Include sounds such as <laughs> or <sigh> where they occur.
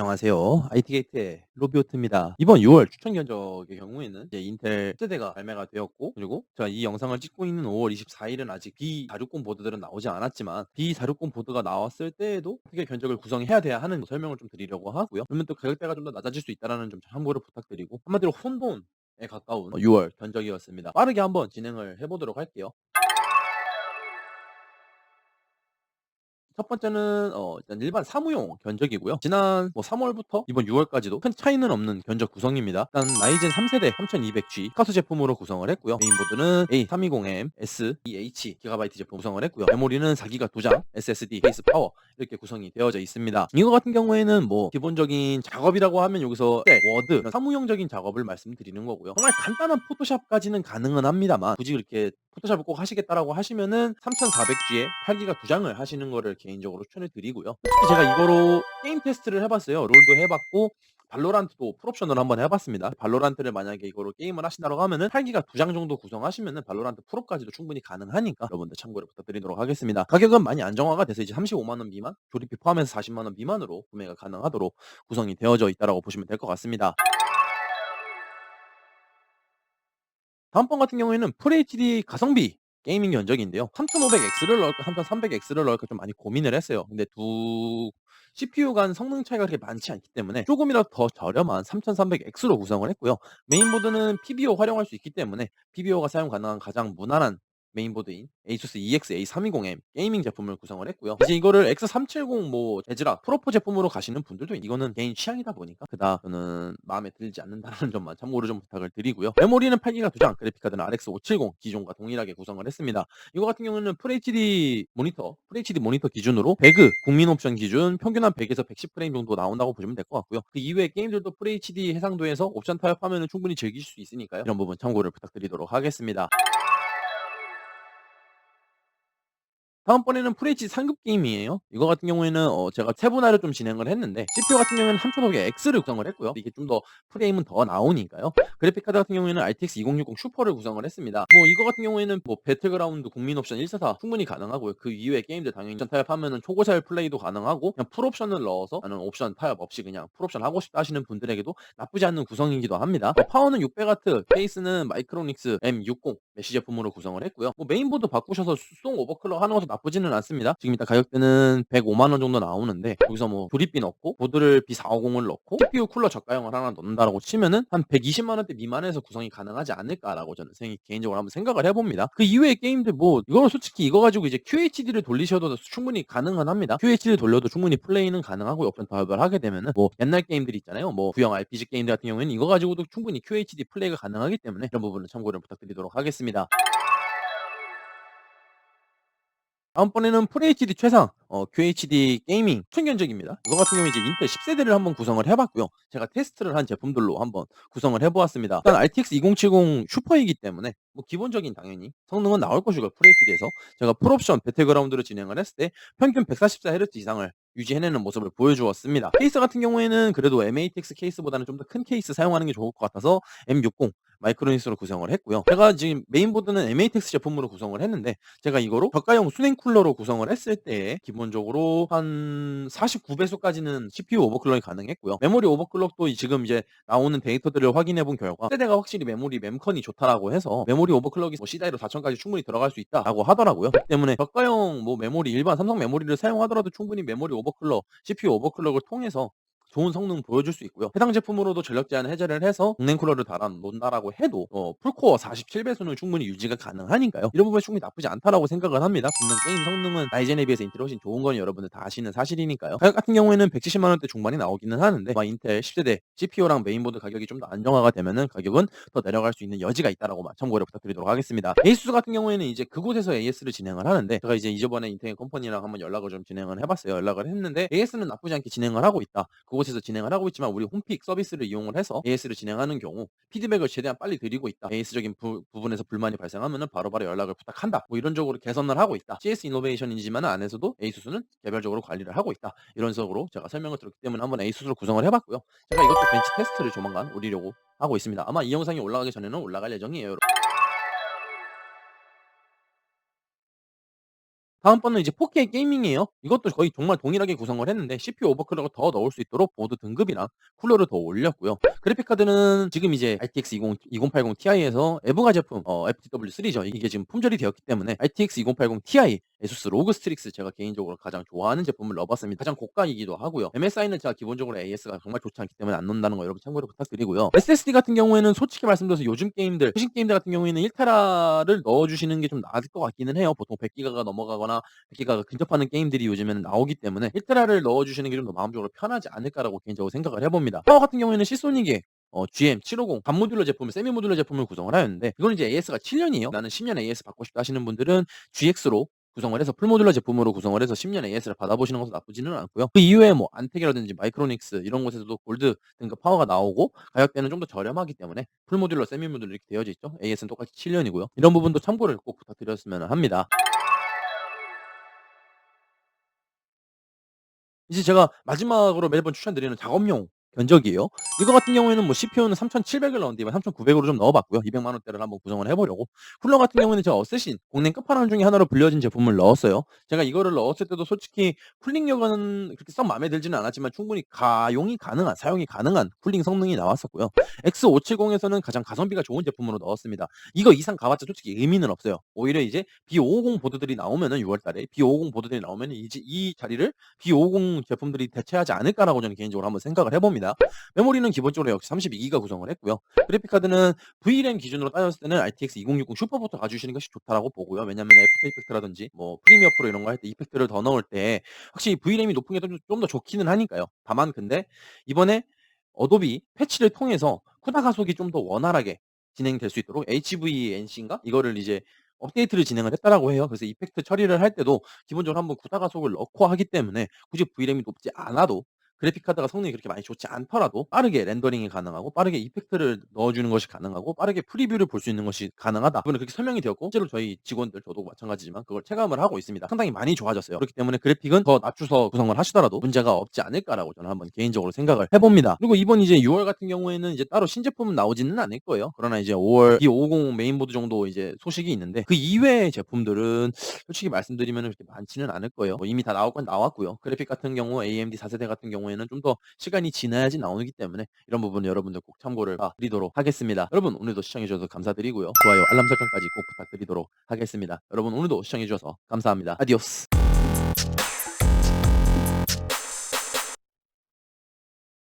안녕하세요. IT게이트의 로비오트입니다. 이번 6월 추천 견적의 경우에는 이제 인텔 10세대가 발매가 되었고 그리고 제가 이 영상을 찍고 있는 5월 24일은 아직 B460 보드들은 나오지 않았지만 B460 보드가 나왔을 때에도 어떻게 견적을 구성해야 돼야 하는 설명을 좀 드리려고 하고요. 그러면 또 가격대가 좀 더 낮아질 수 있다는 점 참고를 부탁드리고 한마디로 혼돈 에 가까운 6월 견적이었습니다. 빠르게 한번 진행을 해보도록 할게요. 첫 번째는 어 일단 일반 사무용 견적이고요. 지난 뭐 3월부터 이번 6월까지도 큰 차이는 없는 견적 구성입니다. 일단 라이젠 3세대 3200G 카수 제품으로 구성을 했고요. 메인보드는 A320M S2H 기가바이트 제품 구성을 했고요. 메모리는 4기가 2장, SSD, 케이스 파워 이렇게 구성이 되어져 있습니다. 이거 같은 경우에는 뭐 기본적인 작업이라고 하면 여기서 네, 워드, 사무용적인 작업을 말씀드리는 거고요. 정말 간단한 포토샵까지는 가능은 합니다만 굳이 그렇게 포토샵을 꼭 하시겠다라고 하시면은 3400G에 8기가 2장을 하시는 거를 개인적으로 추천을 드리고요. 특히 제가 이거로 게임 테스트를 해봤어요. 롤도 해봤고 발로란트도 풀옵션으로 한번 해봤습니다. 발로란트를 만약에 이거로 게임을 하신다고 하면은 8기가 2장 정도 구성하시면은 발로란트 프로까지도 충분히 가능하니까 여러분들 참고를 부탁드리도록 하겠습니다. 가격은 많이 안정화가 돼서 이제 35만 원 미만, 조립비 포함해서 40만 원 미만으로 구매가 가능하도록 구성이 되어져 있다라고 보시면 될 것 같습니다. 다음번 같은 경우에는 FHD 가성비 게이밍 견적인데요. 3500X를 넣을까 3300X를 넣을까 좀 많이 고민을 했어요. 근데 두 CPU 간 성능 차이가 그렇게 많지 않기 때문에 조금이라도 더 저렴한 3300X로 구성을 했고요. 메인보드는 PBO 활용할 수 있기 때문에 PBO가 사용 가능한 가장 무난한 메인보드인 ASUS EX A320M 게이밍 제품을 구성을 했고요. 이제 이거를 X370 뭐 에즈라 프로포 제품으로 가시는 분들도 이거는 개인 취향이다 보니까 그닥 저는 마음에 들지 않는다는 <laughs> 점만 참고를 좀 부탁을 드리고요. 메모리는 8기가 2장, 그래픽카드는 RX 570 기존과 동일하게 구성을 했습니다. 이거 같은 경우는 FHD 모니터, FHD 모니터 기준으로 배그 국민 옵션 기준 평균 한 100에서 110프레임 정도 나온다고 보시면 될 것 같고요. 그 이외의 게임들도 FHD 해상도에서 옵션 타협하면 충분히 즐길 수 있으니까요. 이런 부분 참고를 부탁드리도록 하겠습니다. 다음번에는 FHD 상급 게임이에요. 이거 같은 경우에는 어 제가 세분화를 좀 진행을 했는데 CPU 같은 경우에는 3500 X를 구성을 했고요. 이게 좀 더 프레임은 더 나오니까요. 그래픽 카드 같은 경우에는 RTX 2060 슈퍼를 구성을 했습니다. 뭐 이거 같은 경우에는 뭐 배틀그라운드 국민 옵션 144 충분히 가능하고요. 그 이외의 게임들 당연히 옵션 타협하면은 초고사율 플레이도 가능하고 그냥 풀 옵션을 넣어서 나는 옵션 타협 없이 그냥 풀 옵션 하고 싶다 하시는 분들에게도 나쁘지 않은 구성이기도 합니다. 어, 파워는 600W, 케이스는 마이크로닉스 M60 메시 제품으로 구성을 했고요. 뭐 메인보드 바꾸셔서 수동 오버클럭 하는 것도 나쁘지 는 않습니다. 지금 일단 가격대는 105만 원 정도 나오는데 여기서 뭐 조립비 넣고 보드를 B450을 넣고 CPU 쿨러 저가형을 하나 넣는다라고 치면은 한 120만 원대 미만에서 구성이 가능하지 않을까라고 저는 생, 개인적으로 한번 생각을 해봅니다. 그 이외의 게임들 뭐 이거는 솔직히 이거 가지고 이제 QHD를 돌리셔도 충분히 가능은 합니다. QHD 돌려도 충분히 플레이는 가능하고 옵션 타협을 하게 되면은 뭐 옛날 게임들 있잖아요. 뭐 구형 RPG 게임들 같은 경우에는 이거 가지고도 충분히 QHD 플레이가 가능하기 때문에 이런 부분을 참고를 부탁드리도록 하겠습니다. 다음번에는 FHD 최상 어, QHD 게이밍 충견적입니다. 이거 같은 경우에 이제 인텔 10세대를 한번 구성을 해봤고요. 제가 테스트를 한 제품들로 한번 구성을 해보았습니다. 일단 RTX 2070 슈퍼이기 때문에 뭐 기본적인 당연히 성능은 나올 것이고 FHD에서 제가 풀옵션 배틀그라운드를 진행을 했을 때 평균 144Hz 이상을 유지해내는 모습을 보여주었습니다. 케이스 같은 경우에는 그래도 MATX 케이스보다는 좀 더 큰 케이스 사용하는 게 좋을 것 같아서 M60 마이크로닉스로 구성을 했고요. 제가 지금 메인보드는 MATX 제품으로 구성을 했는데 제가 이거로 저가형 수냉 쿨러로 구성을 했을 때 기본 적으로 한 49배속까지는 CPU 오버클럭이 가능했고요. 메모리 오버클럭도 지금 이제 나오는 데이터들을 확인해 본 결과 세대가 확실히 메모리 mem컨이 좋다라고 해서 메모리 오버클럭이 뭐 C다이로 4000까지 충분히 들어갈 수 있다라고 하더라고요. 때문에 저가형 뭐 메모리 일반 삼성 메모리를 사용하더라도 충분히 메모리 오버클럭, CPU 오버클럭을 통해서 좋은 성능 보여줄 수 있고요. 해당 제품으로도 전력 제한 해제를 해서 공냉 쿨러를 달아 놓는다라고 해도 어, 풀코어 47배수는 충분히 유지가 가능하니까요. 이런 부분이 충분히 나쁘지 않다라고 생각을 합니다. 분명 게임 성능은 라이젠에 비해서 인텔이 훨씬 좋은 건 여러분들 다 아시는 사실이니까요. 가격 같은 경우에는 170만 원대 중반이 나오기는 하는데 아, 인텔 10세대 CPU랑 메인보드 가격이 좀 더 안정화가 되면은 가격은 더 내려갈 수 있는 여지가 있다라고 참고를 부탁드리도록 하겠습니다. 에이수스 같은 경우에는 이제 그곳에서 AS를 진행을 하는데 제가 이제 이저번에 인텔 컴퍼니랑 한번 연락을 좀 진행을 해봤어요. 연락을 했는데 AS는 나쁘지 않게 진행을 하고 있다. 그곳 에서 진행을 하고 있지만 우리 홈픽 서비스를 이용을 해서 AS를 진행하는 경우 피드백을 최대한 빨리 드리고 있다. AS적인 부, 분에서 불만이 발생하면 바로바로 연락을 부탁한다. 뭐 이런 쪽으로 개선을 하고 있다. CS 이노베이션이지만 안에서도 ASUS는 개별적으로 관리를 하고 있다. 이런 식으로 제가 설명을 들었기 때문에 한번 ASUS를 구성을 해봤고요. 제가 이것도 벤치 테스트를 조만간 올리려고 하고 있습니다. 아마 이 영상이 올라가기 전에는 올라갈 예정이에요. 다음번은 이제 4K 게이밍이에요. 이것도 거의 정말 동일하게 구성을 했는데 CPU 오버클럭을 더 넣을 수 있도록 보드 등급이랑 쿨러를 더 올렸고요. 그래픽 카드는 지금 이제 RTX 20 2080 Ti에서 에브가 제품 어 FTW3죠. 이게 지금 품절이 되었기 때문에 RTX 2080 Ti ASUS 로그 스트릭스 제가 개인적으로 가장 좋아하는 제품을 넣어봤습니다. 가장 고가이기도 하고요. MSI는 제가 기본적으로 AS가 정말 좋지 않기 때문에 안 넣는다는 거 여러분 참고로 부탁드리고요. SSD 같은 경우에는 솔직히 말씀드려서 요즘 게임들, 최신 게임들 같은 경우에는 1테라를 넣어주시는 게 좀 나을 것 같기는 해요. 보통 100기가가 넘어가거나 100기가가 근접하는 게임들이 요즘에는 나오기 때문에 1테라를 넣어주시는 게 좀 더 마음적으로 편하지 않을까라고 개인적으로 생각을 해봅니다. 파워 같은 경우에는 시소닉의 어 GM750 반모듈러 제품을 세미 모듈러 제품을 구성을 하였는데 이거는 이제 AS가 7년이에요. 나는 10년 AS 받고 싶다 하시는 분들은 GX로 구성을 해서 풀모듈러 제품으로 구성을 해서 10년 AS를 받아보시는 것도 나쁘지는 않고요. 그 이외에 뭐 안텍이라든지 마이크로닉스 이런 곳에서도 골드 등급 파워가 나오고 가격대는 좀 더 저렴하기 때문에 풀모듈러, 세미 모듈러 이렇게 되어져 있죠. AS는 똑같이 7년이고요. 이런 부분도 참고를 꼭 부탁드렸으면 합니다. 이제 제가 마지막으로 매번 추천드리는 작업용 견적이에요. 이거 같은 경우에는 뭐 CPU는 3,700을 넣었는데 이번 3,900으로 좀 넣어 봤고요. 200만 원대를 한번 구성을 해 보려고. 쿨러 같은 경우에는 제가 어쌔신 국내 끝판왕 중에 하나로 불려진 제품을 넣었어요. 제가 이거를 넣었을 때도 솔직히 쿨링력은 그렇게 썩 마음에 들지는 않았지만 충분히 가용이 가능한 사용이 가능한 쿨링 성능이 나왔었고요. X570에서는 가장 가성비가 좋은 제품으로 넣었습니다. 이거 이상 가봤자 솔직히 의미는 없어요. 오히려 이제 B550 보드들이 나오면은 6월 달에 B550 보드들이 나오면은 이제 이 자리를 B550 제품들이 대체하지 않을까라고 저는 개인적으로 한번 생각을 해 봅니다. 메모리는 기본적으로 역시 32기가 구성을 했고요. 그래픽 카드는 VRAM 기준으로 따졌을 때는 RTX 2060 슈퍼부터 가주시는 것이 좋다라고 보고요. 왜냐면 애프터 이펙트라든지 뭐 프리미어 프로 이런 거 할 때 이펙트를 더 넣을 때 확실히 VRAM이 높은 게 좀 더 좋기는 하니까요. 다만 근데 이번에 어도비 패치를 통해서 쿠다 가속이 좀 더 원활하게 진행될 수 있도록 HVNC인가? 이거를 이제 업데이트를 진행을 했다라고 해요. 그래서 이펙트 처리를 할 때도 기본적으로 한번 쿠다 가속을 넣고 하기 때문에 굳이 VRAM이 높지 않아도 그래픽 카드가 성능이 그렇게 많이 좋지 않더라도 빠르게 렌더링이 가능하고 빠르게 이펙트를 넣어주는 것이 가능하고 빠르게 프리뷰를 볼 수 있는 것이 가능하다. 이번에 그렇게 설명이 되었고 실제로 저희 직원들 저도 마찬가지지만 그걸 체감을 하고 있습니다. 상당히 많이 좋아졌어요. 그렇기 때문에 그래픽은 더 낮춰서 구성을 하시더라도 문제가 없지 않을까라고 저는 한번 개인적으로 생각을 해봅니다. 그리고 이번 이제 6월 같은 경우에는 이제 따로 신제품은 나오지는 않을 거예요. 그러나 이제 5월 B550 메인보드 정도 이제 소식이 있는데 그 이외의 제품들은 솔직히 말씀드리면 그렇게 많지는 않을 거예요. 뭐 이미 다 나올 건 나왔고요. 그래픽 같은 경우 AMD 4세대 같은 경우에 는 좀 더 시간이 지나야지 나오기 때문에 이런 부분 여러분들 꼭 참고를 아, 드리도록 하겠습니다. 여러분 오늘도 시청해 주셔서 감사드리고요. 좋아요, 알람 설정까지 꼭 부탁드리도록 하겠습니다. 여러분 오늘도 시청해 주셔서 감사합니다. 아디오스.